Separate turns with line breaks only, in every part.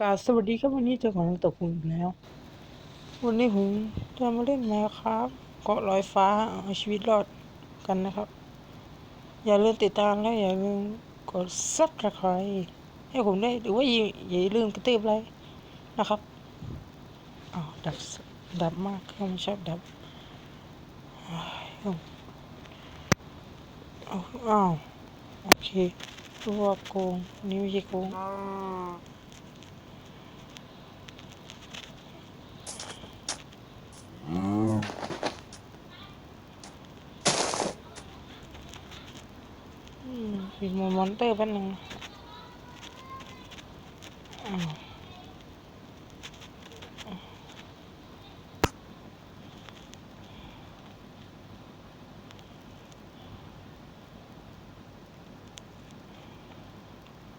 กาสวัสดีครับวันนี้เจอของตกคุณแล้ว วันนี้ผมจะมาเล่นแมวครับเกาะลอยฟ้าเอาชีวิตรอดกันนะครับ อย่าลืมติดตามและอย่าลืมกดซับสไครต์ให้ผมได้หรือว่าอย่ายาลืมกระตืบอะไรนะครับอ้าวดับดับมากเขาไม่ชอบดับอ้าวโอเครู้ว่าโกงนนี่ไม่ใช่โกง อืมปิดโมมอนเตอร์แป๊บนึงนะอ้าว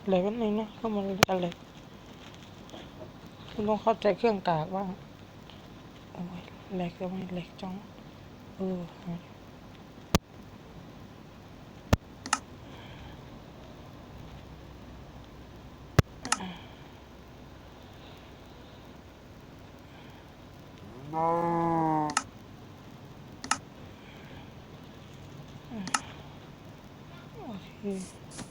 อะไรแป๊บนึงนะเข้ามาอะไรคุณต้องเข้าใจเครื่องกากบ้างโอ้ยแหลกก็ไม่แหลกจังเออ โอเ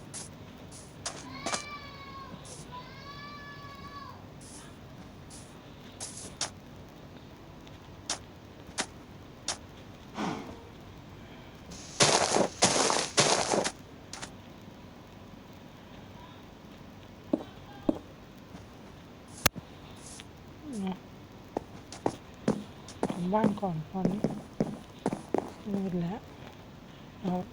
ทำบ้านก่อนตอนนี้มืดแล้วนะครับ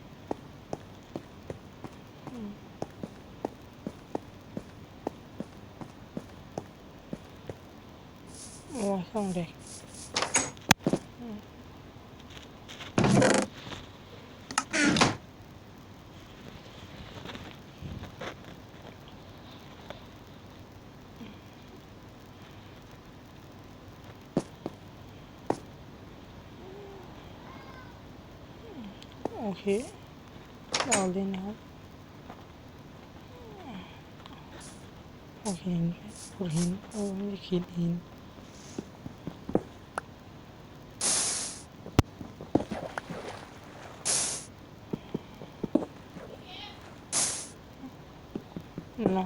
โอ้ยส่องเด็ก โอเคเอาเลยนะครับโอเคขุดหินโอ้ไม่คิดหินนะ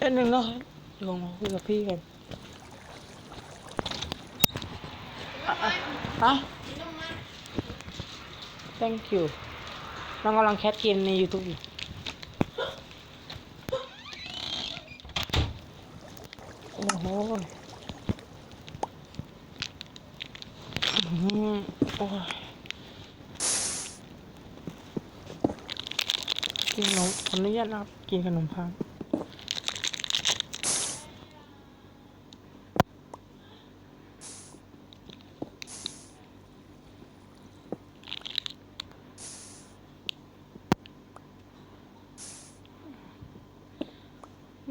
อ็นหนึ่งนะครับลงมาคุยกับพี่กันอะอะ ฮะ thank you น้องกำลังแคสเกมใน YouTube อยู่โอ้โหโอ้ยกินขนมขออนุญาตนะครับกินขนมพัง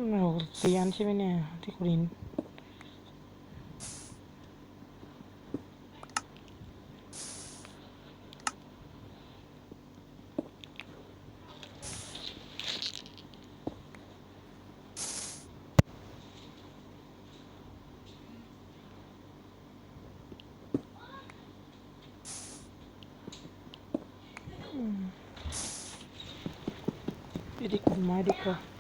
โอ้โหสีอันใช่ไหมเนี่ย ที่คุณลินไปดีกว่าไม้ดีกว่า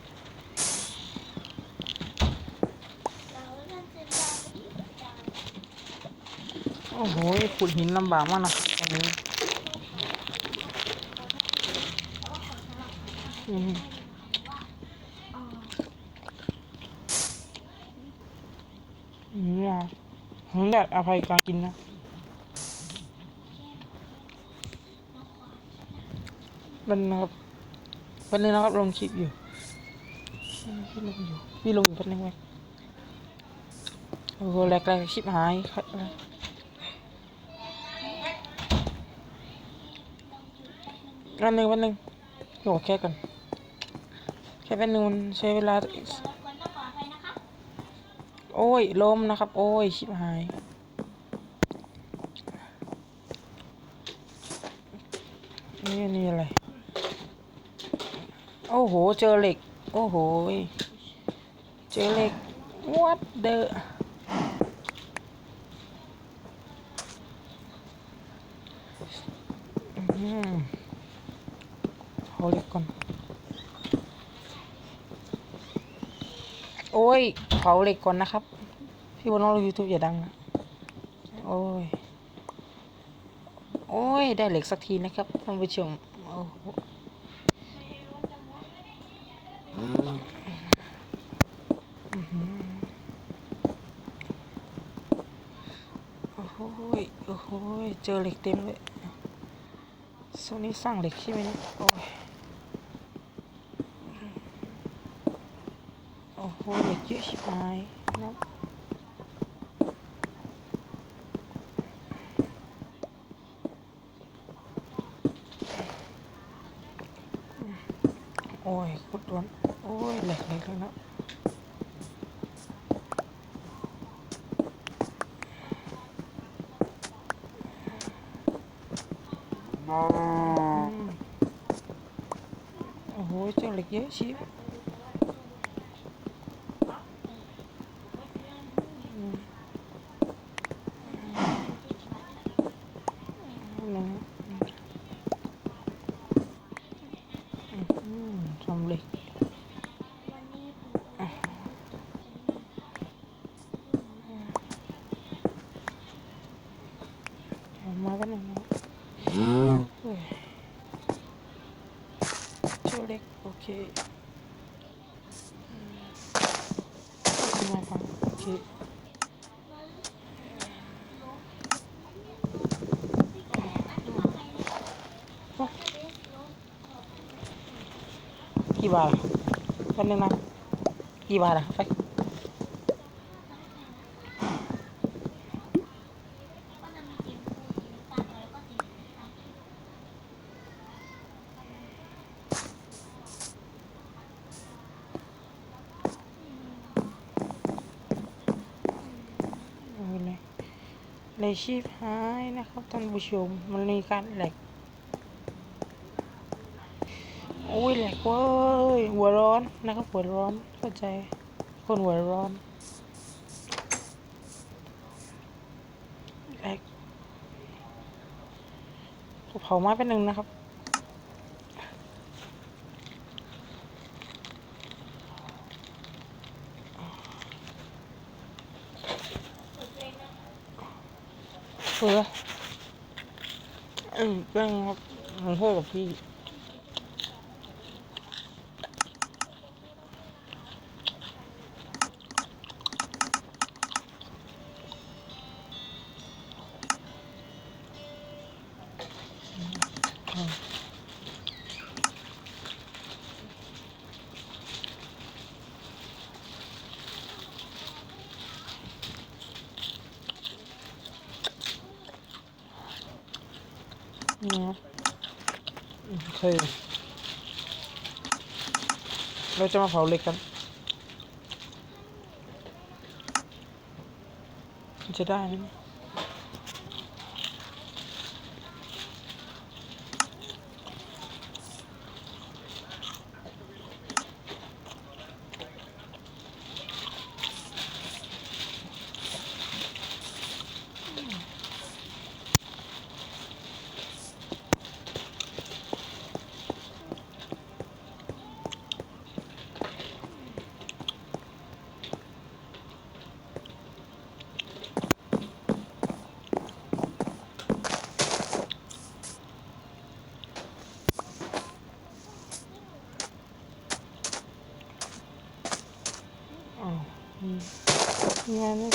โอ้โหขุดหินลำบากมากนะตอนนี้อืมอืมอะผมอยากอภัยการกินนะมันนะครับวันนี้นะครับลงคลิปอยู่พี่ลงอยู่พี่ลงอยู่แป๊บนึงไว้โอ้โหแรกๆคลิปหาย วันหนึ่งวันหนึ่งโหแค่กันแค่เป็นหนึ่งมันใช้เวลาโอ้ยล้มนะครับ โอ้ย ชิบหายนี่นี่อะไร โอ้โอ้โหเจอเหล็ก โอ้โห เจอเหล็ก what the อืม เอาเหล็กก่อน โอ้ยเผาเหล็กก่อนนะครับ พี่บนน้องยูทูบอย่าดังนะโอ้ย โอ้ย ได้เหล็กสักทีนะครับท่านผู้ชมโอ้โหโอ้โหยโอ้ย เจอเหล็กเต็มเลยโซนนี้สร้างเหล็กใช่ไหมเนี่ยโอ้ยโอ้โห เหล็กเยอะชิบหายนะโอ้ยขุดร้อนโอ้ยแหลกเลยแล้วนะโอ้โหเจ้าเหล็กเยอะชิบอืมอืมอืมทำเหล็ก เอามากันหนึ่งนะเฮ้ยโชว์เล็ก โอเคอืมเอามาฟังโอเคกี่บาทอะแป๊บนึงนะกี่บาทอะไป เอาเลย เลยชีพหายนะครับท่านผู้ชม มันมีการแหลกโอ้ยแหลกเว้ยหัวร้อนนะครับหัวร้อนเข้าใจ คนหัวร้อนแหลกเผาไม้เป็นหนึ่งนะครับ เอเออแป้งครับหลวงพ่อกับพี่ นะโอเคเราจะมาเผาเหล็กกัน จะได้ไหม เนี่